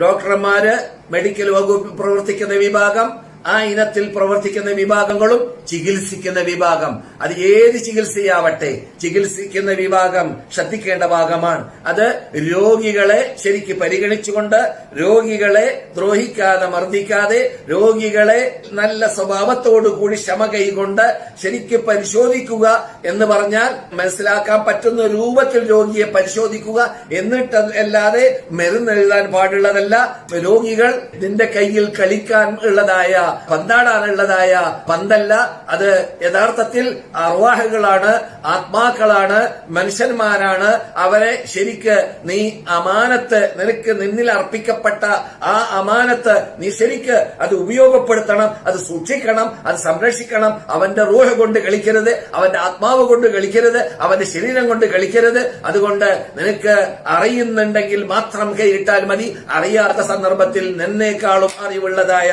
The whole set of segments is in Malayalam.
ഡോക്ടർമാര് മെഡിക്കൽ വകുപ്പിൽ പ്രവർത്തിക്കുന്ന വിഭാഗം ആ ഇനത്തിൽ പ്രവർത്തിക്കുന്ന വിഭാഗങ്ങളും ചികിത്സിക്കുന്ന വിഭാഗം. അത് ഏത് ചികിത്സയാവട്ടെ ചികിത്സിക്കുന്ന വിഭാഗം ശ്രദ്ധിക്കേണ്ട ഭാഗമാണ്. അത് രോഗികളെ ശരിക്ക് പരിഗണിച്ചുകൊണ്ട് രോഗികളെ ദ്രോഹിക്കാതെ മർദ്ദിക്കാതെ രോഗികളെ നല്ല സ്വഭാവത്തോടു കൂടി ക്ഷമ കൈകൊണ്ട് ശരിക്ക് പരിശോധിക്കുക എന്ന് പറഞ്ഞാൽ മനസ്സിലാക്കാൻ പറ്റുന്ന രൂപത്തിൽ രോഗിയെ പരിശോധിക്കുക എന്നിട്ട് അല്ലാതെ മരുന്ന് എഴുതാൻ പാടുള്ളതല്ല. രോഗികൾ നിന്റെ കയ്യിൽ കളിക്കാൻ ഉള്ളതായ പന്താടാനുള്ളതായ പന്തല്ല. അത് യഥാർത്ഥത്തിൽ അർവാഹുകളാണ് ആത്മാക്കളാണ് മനുഷ്യന്മാരാണ്. അവരെ ശരിക്ക് നീ അമാനത്ത് നിനക്ക് നിന്നിൽ അർപ്പിക്കപ്പെട്ട ആ അമാനത്ത് നീ ശരിക്ക് അത് ഉപയോഗപ്പെടുത്തണം അത് സൂക്ഷിക്കണം അത് സംരക്ഷിക്കണം. അവന്റെ റൂഹ കൊണ്ട് കളിക്കരുത് അവന്റെ ആത്മാവ് കൊണ്ട് കളിക്കരുത് അവന്റെ ശരീരം കൊണ്ട് കളിക്കരുത്. അതുകൊണ്ട് നിനക്ക് അറിയുന്നുണ്ടെങ്കിൽ മാത്രം കൈയിട്ടാൽ മതി. അറിയാത്ത സന്ദർഭത്തിൽ നിന്നേക്കാളും അറിവുള്ളതായ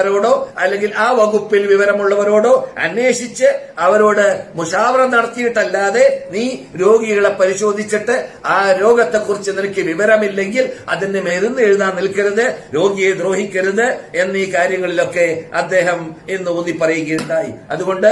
ഡോക്ടർമാരോടോ അല്ലെങ്കിൽ ആ വകുപ്പിൽ വിവരമുള്ളവരോടോ അന്വേഷിച്ച് അവരോട് മുഷാവറ നടത്തിയിട്ടല്ലാതെ നീ രോഗികളെ പരിശോധിച്ചിട്ട് ആ രോഗത്തെക്കുറിച്ച് നിനക്ക് വിവരമില്ലെങ്കിൽ അതിന് മരുന്ന് എഴുതാൻ നിൽക്കരുത് രോഗിയെ ദ്രോഹിക്കരുത് എന്നീ കാര്യങ്ങളിലൊക്കെ അദ്ദേഹം ഇന്ന് ഊന്നി പറയുകയുണ്ടായി. അതുകൊണ്ട്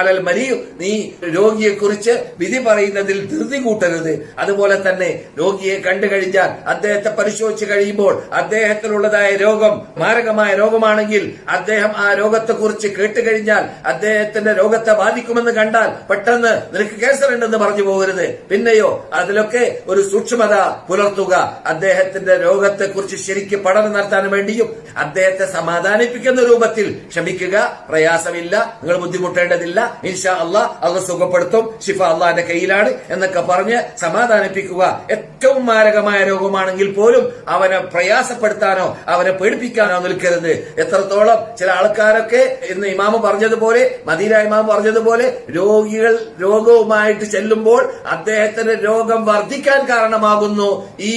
അലൽ മരിയു നീ രോഗിയെ കുറിച്ച് വിധി പറയുന്നതിൽ ധൃതി കൂട്ടരുത്. അതുപോലെ തന്നെ രോഗിയെ കണ്ടു കഴിഞ്ഞാൽ അദ്ദേഹത്തെ പരിശോധിച്ച് കഴിയുമ്പോൾ അദ്ദേഹത്തിനുള്ളതായ രോഗം മാരകമായ രോഗമാണെങ്കിൽ അദ്ദേഹം ആ രോഗത്തെക്കുറിച്ച് കേട്ടുകഴിഞ്ഞാൽ അദ്ദേഹത്തിന്റെ രോഗത്തെ ബാധിക്കുമെന്ന് കണ്ടാൽ പെട്ടെന്ന് നിനക്ക് ക്യാൻസർ ഉണ്ടെന്ന് പറഞ്ഞു പോകരുത്. പിന്നെയോ അതിലൊക്കെ ഒരു സൂക്ഷ്മത പുലർത്തുക. അദ്ദേഹത്തിന്റെ രോഗത്തെക്കുറിച്ച് ശരിക്ക് പഠനം നടത്താൻ വേണ്ടിയും അദ്ദേഹത്തെ സമാധാനിപ്പിക്കുന്ന രൂപത്തിൽ ക്ഷമിക്കുക. പ്രയാസമില്ല. നിങ്ങൾ ബുദ്ധിമുട്ടേണ്ടതില്ല. ഇൻഷാ അള്ളാഹ് അത് സുഖപ്പെടുത്തും. ഷിഫ അള്ളാന്റെ കയ്യിലാണ് എന്നൊക്കെ പറഞ്ഞ് സമാധാനിപ്പിക്കുക. ഏറ്റവും മാരകമായ രോഗമാണെങ്കിൽ പോലും അവനെ പ്രയാസപ്പെടുത്താനോ അവനെ പേടിപ്പിക്കാനോ നിൽക്കരുത് എത്രത്തോളം ചില ആൾക്കാരൊക്കെ ഇന്ന് ഇമാമ പറഞ്ഞതുപോലെ മദീന ഇമാമ പറഞ്ഞതുപോലെ രോഗികൾ രോഗവുമായിട്ട് ചെല്ലുമ്പോൾ അദ്ദേഹത്തിന്റെ രോഗം വർദ്ധിക്കാൻ കാരണമാകുന്നു ഈ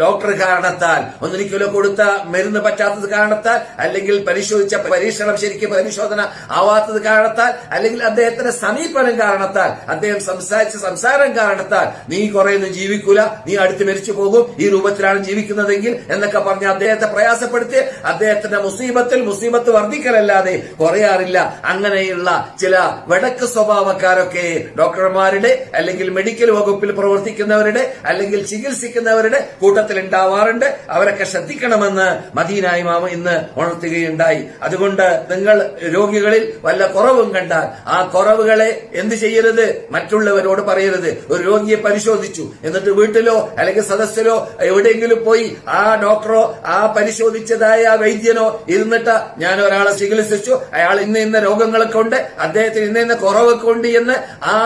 ഡോക്ടർ കാരണത്താൽ. ഒന്നിരിക്കലോ കൊടുത്ത മരുന്ന് പറ്റാത്തത് കാരണത്താൽ അല്ലെങ്കിൽ പരിശോധിച്ച പരീക്ഷണം ശരിക്കും പരിശോധന ആവാത്തത് കാരണത്താൽ അല്ലെങ്കിൽ അദ്ദേഹത്തിന്റെ സമീപനം കാരണത്താൽ അദ്ദേഹം സംസാരിച്ച സംസാരം കാരണത്താൽ നീ കുറെ ഒന്നും ജീവിക്കൂല നീ അടുത്ത് മരിച്ചു പോകും ഈ രൂപത്തിലാണ് ജീവിക്കുന്നതെങ്കിൽ എന്നൊക്കെ പറഞ്ഞ് അദ്ദേഹത്തെ പ്രയാസപ്പെടുത്തി അദ്ദേഹത്തിന്റെ മുസീബത്തിൽ മുസീബത്ത് വർദ്ധിക്കലല്ലാതെ കുറയാറില്ല. അങ്ങനെയുള്ള ചില വടക്ക് സ്വഭാവക്കാരൊക്കെ ഡോക്ടർമാരുടെ അല്ലെങ്കിൽ മെഡിക്കൽ വകുപ്പിൽ പ്രവർത്തിക്കുന്നവരുടെ അല്ലെങ്കിൽ ചികിത്സിക്കുന്നവരുടെ കൂട്ടത്തിൽ ഉണ്ടാവാറുണ്ട് അവരൊക്കെ ശ്രദ്ധിക്കണമെന്ന് മദീന ഇമാമ ഇന്ന് ഉണർത്തുകയുണ്ടായി. അതുകൊണ്ട് നിങ്ങൾ രോഗികളിൽ വല്ല കുറവും കണ്ടാൽ ആ കുറവുകളെ എന്ത് ചെയ്യരുത്? മറ്റുള്ളവരോട് പറയരുത്. ഒരു രോഗിയെ പരിശോധിച്ചു. എന്നിട്ട് വീട്ടിലോ അല്ലെങ്കിൽ സദസ്സിലോ എവിടെയെങ്കിലും പോയി ആ ഡോക്ടറോ ആ പരിശോധിച്ചതായ ആ വൈദ്യനോ ഇരുന്നിട്ട് ഞാൻ ഒരാളെ ചികിത്സിച്ചു. അയാൾ ഇന്ന ഇന്ന രോഗങ്ങളൊക്കെ ഉണ്ട്. അദ്ദേഹത്തിന് ഇന്ന ഇന്ന കുറവൊക്കെ ഉണ്ട് എന്ന് ആ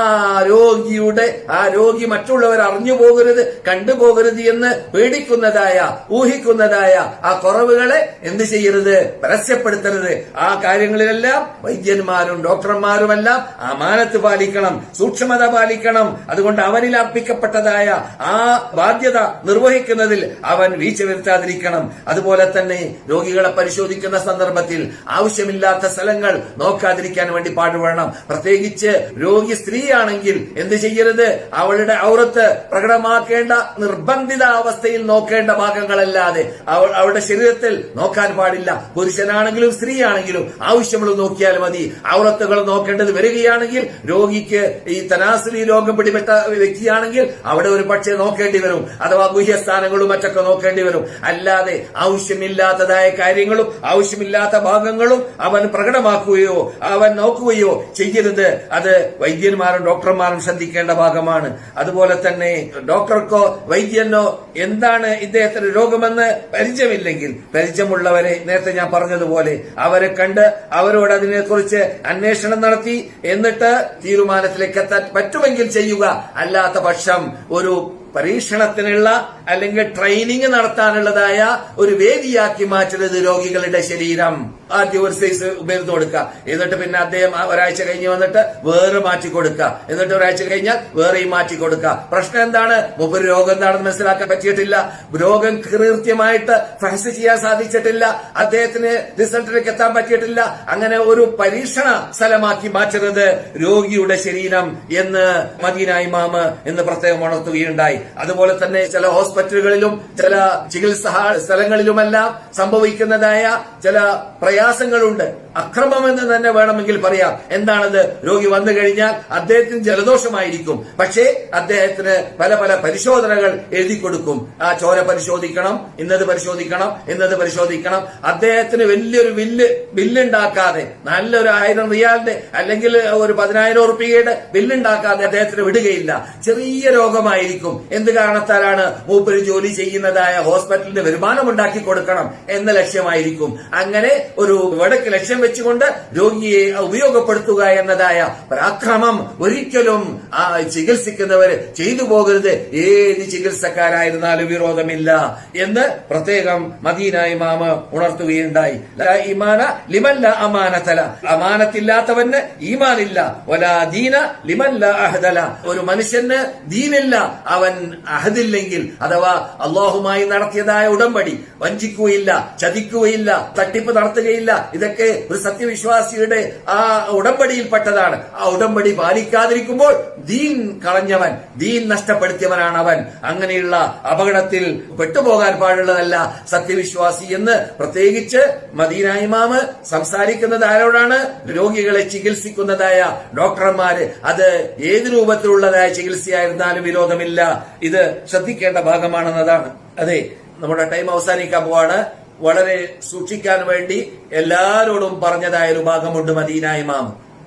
രോഗിയുടെ ആ രോഗി മറ്റുള്ളവർ അറിഞ്ഞു പോകരുത് കണ്ടുപോകരുത് എന്ന് പേടിക്കുന്നതായ ഊഹിക്കുന്നതായ ആ കുറവുകളെ എന്ത് ചെയ്യരുത്? പരസ്യപ്പെടുത്തരുത്. ആ കാര്യങ്ങളിലെല്ലാം വൈദ്യന്മാരും ഡോക്ടർമാരുമെല്ലാം അമാനത്ത് പാലിക്കണം സൂക്ഷ്മത പാലിക്കണം. അതുകൊണ്ട് അവനിൽ അർപ്പിക്കപ്പെട്ടതായ ആ ബാധ്യത നിർവഹിക്കുന്നതിൽ അവൻ വീഴ്ച വരുത്താതിരിക്കണം. അതുപോലെ തന്നെ രോഗികളെ പരിശോധിക്കുന്ന സന്ദർഭത്തിൽ ആവശ്യമില്ലാത്ത സ്ഥലങ്ങൾ നോക്കാതിരിക്കാൻ വേണ്ടി പാടുപെടണം. പ്രത്യേകിച്ച് രോഗി സ്ത്രീയാണെങ്കിൽ എന്ത് ചെയ്യരുത്? അവളുടെ ഔറത്ത് പ്രകടമാക്കേണ്ട നിർബന്ധിത അവസ്ഥയിൽ നോക്കേണ്ട ഭാഗങ്ങളല്ലാതെ അവളുടെ ശരീരത്തിൽ നോക്കാൻ പാടില്ല. പുരുഷനാണെങ്കിലും സ്ത്രീയാണെങ്കിലും ആവശ്യമുള്ളത് നോക്കിയാൽ മതി. ഔറത്തുകൾ നോക്കേണ്ടത് വരികയാണെങ്കിൽ രോഗിക്ക് ഈ തനാസുലി രോഗം പിടിപെട്ട വ്യക്തിയാണെങ്കിൽ അവിടെ ഒരു പക്ഷേ നോക്കേണ്ടി വരും. അഥവാ ഗുഹ്യസ്ഥാനങ്ങളും മറ്റൊക്കെ നോക്കേണ്ടി വരും. അല്ലാതെ ആവശ്യമില്ലാത്തതായ കാര്യങ്ങളും ആവശ്യമില്ലാത്ത ഭാഗങ്ങളും അവൻ പ്രകടമാക്കുകയോ അവൻ നോക്കുകയോ ചെയ്യരുത്. അത് വൈദ്യന്മാരും ഡോക്ടർമാരും ശ്രദ്ധിക്കേണ്ട ഭാഗമാണ്. അതുപോലെ തന്നെ ഡോക്ടർക്കോ വൈദ്യനോ എന്താണ് ഇദ്ദേഹത്തിന്റെ രോഗമെന്ന് പരിചയമില്ലെങ്കിൽ പരിചയമുള്ളവരെ നേരത്തെ ഞാൻ പറഞ്ഞതുപോലെ അവരെ കണ്ട് അവരോട് അതിനെക്കുറിച്ച് അന്വേഷണം നടത്തി എന്നിട്ട് തീരുമാനത്തിലേക്ക് എത്താൻ പറ്റുമെങ്കിൽ ചെയ്യുക. അല്ലാത്ത പക്ഷം ഒരു പരീക്ഷണത്തിനുള്ള അല്ലെങ്കിൽ ട്രെയിനിങ് നടത്താനുള്ളതായ ഒരു വേദിയാക്കി മാറ്റരുത് രോഗികളുടെ ശരീരം. ആദ്യം ഒരു സൈസ് മരുന്ന് കൊടുക്കുക. എന്നിട്ട് പിന്നെ അദ്ദേഹം ഒരാഴ്ച കഴിഞ്ഞ് വന്നിട്ട് വേറെ മാറ്റി കൊടുക്കുക. എന്നിട്ട് ഒരാഴ്ച കഴിഞ്ഞാൽ വേറെയും മാറ്റി കൊടുക്കുക. പ്രശ്നം എന്താണ്? മുമ്പ് രോഗം എന്താണെന്ന് മനസ്സിലാക്കാൻ പറ്റിയിട്ടില്ല. രോഗം കൃത്യമായിട്ട് ഫഹസ് ചെയ്യാൻ സാധിച്ചിട്ടില്ല. അദ്ദേഹത്തിന് റിസൾട്ടിലേക്ക് എത്താൻ പറ്റിയിട്ടില്ല. അങ്ങനെ ഒരു പരീക്ഷണ സ്ഥലമാക്കി മാറ്റരുത് രോഗിയുടെ ശരീരം എന്ന് മദീന ഇമാമ് എന്ന് പ്രത്യേകം ഉണർത്തുകയുണ്ടായി. അതുപോലെ തന്നെ ചില ഹോസ്പിറ്റലുകളിലും ചില ചികിത്സാ സ്ഥലങ്ങളിലുമെല്ലാം സംഭവിക്കുന്നതായ ചില പ്രയാസങ്ങളുണ്ട്. അക്രമമെന്ന് തന്നെ വേണമെങ്കിൽ പറയാം. എന്താണത്? രോഗി വന്നു കഴിഞ്ഞാൽ അദ്ദേഹത്തിന് ജലദോഷമായിരിക്കും. പക്ഷേ അദ്ദേഹത്തിന് പല പല പരിശോധനകൾ എഴുതി കൊടുക്കും. ആ ചോര പരിശോധിക്കണം ഇന്നത് പരിശോധിക്കണം ഇന്നത് പരിശോധിക്കണം. അദ്ദേഹത്തിന് വലിയൊരു ബില്ല് ബില്ലുണ്ടാക്കാതെ നല്ലൊരു ആയിരം റിയാലിന്റെ അല്ലെങ്കിൽ ഒരു പതിനായിരം റുപ്യയുടെ ബില്ലുണ്ടാക്കാതെ അദ്ദേഹത്തിന് വിടുകയില്ല. ചെറിയ രോഗമായിരിക്കും. എന്ത് കാരണത്താലാണ് മൂപ്പര് ജോലി ചെയ്യുന്നതായ ഹോസ്പിറ്റലിന്റെ വരുമാനം ഉണ്ടാക്കി കൊടുക്കണം എന്ന ലക്ഷ്യമായിരിക്കും. അങ്ങനെ ഒരു വടക്ക് ലക്ഷ്യം വെച്ചുകൊണ്ട് രോഗിയെ ഉപയോഗപ്പെടുത്തുക എന്നതായ പരാക്രമം ഒരിക്കലും ആ ചികിത്സിക്കുന്നവർ ചെയ്തു പോകരുത്. ഏത് ചികിത്സക്കാരായിരുന്നാലും വിരോധമില്ല എന്ന് പ്രത്യേകം മദീന ഇമാമ ഉണർത്തുകയുണ്ടായി. ഇമാന ലിമല്ല അമാനത്തല അമാനത്തില്ലാത്തവന് ഈമാനില്ല. വലാ ദീന ലിമല്ല അഹദല. ഒരു മനുഷ്യന് ദീനില്ല. അവൻ അഹദില്ലെങ്കിൽ അഥവാ അള്ളാഹുമായി നടത്തിയതായ ഉടമ്പടി വഞ്ചിക്കുകയില്ല ചതിക്കുകയില്ല തട്ടിപ്പ് നടത്തുകയില്ല ഇതൊക്കെ ഒരു സത്യവിശ്വാസിയുടെ ആ ഉടമ്പടിയിൽപ്പെട്ടതാണ്. ആ ഉടമ്പടി പാലിക്കാതിരിക്കുമ്പോൾ ദീൻ കളഞ്ഞവൻ ദീൻ നഷ്ടപ്പെടുത്തിയവനാണ് അവൻ. അങ്ങനെയുള്ള അപകടത്തിൽ പെട്ടുപോകാൻ പാടുള്ളതല്ല സത്യവിശ്വാസി എന്ന് പ്രത്യേകിച്ച് മദീന ഇമാമ് സംസാരിക്കുന്നത് ആരോടാണ്? രോഗികളെ ചികിത്സിക്കുന്നതായ ഡോക്ടർമാര്. അത് ഏത് രൂപത്തിലുള്ളതായ ചികിത്സയായിരുന്നാലും വിരോധമില്ല. ഇത് ശ്രദ്ധിക്കേണ്ട ഭാഗമാണെന്നതാണ്. അതെ നമ്മുടെ ടൈം അവസാനിക്കാൻ പോവാണ്. വളരെ സൂക്ഷിക്കാൻ വേണ്ടി എല്ലാരോടും പറഞ്ഞതായ ഒരു ഭാഗമുണ്ട് മദീന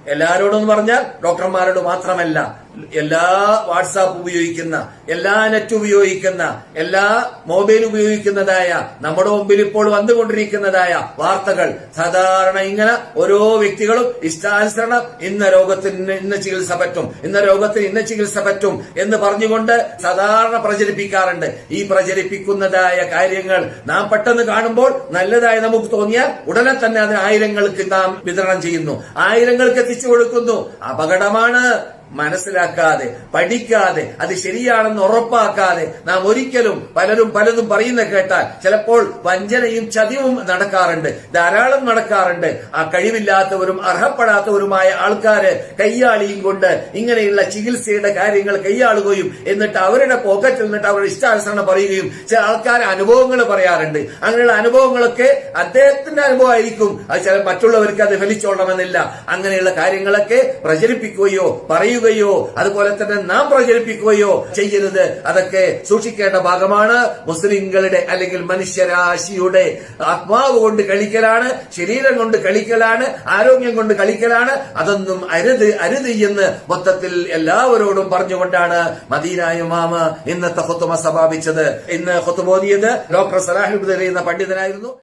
എല്ലാരോടും പറഞ്ഞാൽ ഡോക്ടർമാരോട് മാത്രമല്ല. എല്ലാ വാട്സാപ്പ് ഉപയോഗിക്കുന്ന എല്ലാ നെറ്റ് ഉപയോഗിക്കുന്ന എല്ലാ മൊബൈൽ ഉപയോഗിക്കുന്നതായ നമ്മുടെ മുമ്പിൽ ഇപ്പോൾ വന്നുകൊണ്ടിരിക്കുന്നതായ വാർത്തകൾ സാധാരണ ഇങ്ങനെ ഓരോ വ്യക്തികളും ഇഷ്ടാനുസരണം ഇന്ന രോഗത്തിന് ഇന്ന ചികിത്സ പറ്റും ഇന്ന രോഗത്തിന് ഇന്ന ചികിത്സ പറ്റും എന്ന് പറഞ്ഞുകൊണ്ട് സാധാരണ പ്രചരിപ്പിക്കാറുണ്ട്. ഈ പ്രചരിപ്പിക്കുന്നതായ കാര്യങ്ങൾ നാം പെട്ടെന്ന് കാണുമ്പോൾ നല്ലതായി നമുക്ക് തോന്നിയാൽ ഉടനെ തന്നെ അതിന് ആയിരങ്ങൾക്ക് നാം വിതരണം ചെയ്യുന്നു. ആയിരങ്ങൾക്ക് എത്തിച്ചു കൊടുക്കുന്നു. അപകടമാണ്. മനസ്സിലാക്കാതെ പഠിക്കാതെ അത് ശരിയാണെന്ന് ഉറപ്പാക്കാതെ നാം ഒരിക്കലും പലരും പലതും പറയുന്ന കേട്ടാൽ ചിലപ്പോൾ വഞ്ചനയും ചതിവും നടക്കാറുണ്ട് ധാരാളം നടക്കാറുണ്ട്. ആ കഴിവില്ലാത്തവരും അർഹപ്പെടാത്തവരുമായ ആൾക്കാര് കയ്യാളിയും കൊണ്ട് ഇങ്ങനെയുള്ള ചികിത്സയുടെ കാര്യങ്ങൾ കൈയാളുകയും എന്നിട്ട് അവരുടെ പോക്കറ്റിൽ നിന്നിട്ട് അവരുടെ ഇഷ്ടാനുസരണം പറയുകയും ചില ആൾക്കാർ അനുഭവങ്ങൾ പറയാറുണ്ട്. അങ്ങനെയുള്ള അനുഭവങ്ങളൊക്കെ അദ്ദേഹത്തിന്റെ അനുഭവമായിരിക്കും. അത് ചില മറ്റുള്ളവർക്ക് അത് ഫലിച്ചോളണമെന്നില്ല. അങ്ങനെയുള്ള കാര്യങ്ങളൊക്കെ പ്രചരിപ്പിക്കുകയോ പറയുകയോ അതുപോലെ തന്നെ നാം പ്രചരിപ്പിക്കുകയോ ചെയ്യരുത്. അതൊക്കെ സൂക്ഷിക്കേണ്ട ഭാഗമാണ് മുസ്ലിങ്ങളുടെ അല്ലെങ്കിൽ മനുഷ്യരാശിയുടെ ആത്മാവ് കൊണ്ട് കളിക്കലാണ് ശരീരം കൊണ്ട് കളിക്കലാണ് ആരോഗ്യം കൊണ്ട് കളിക്കലാണ്. അതൊന്നും അരുത് അരുത് എന്ന് മൊത്തത്തിൽ എല്ലാവരോടും പറഞ്ഞുകൊണ്ടാണ് മദീനായ മാമ ഇന്നത്തെ ഹുത്തുമ സമാപിച്ചത്. ഇന്ന് ഹുത്തുമോദിയത് ഡോക്ടർ സലാഹിബ് എന്ന പണ്ഡിതനായിരുന്നു.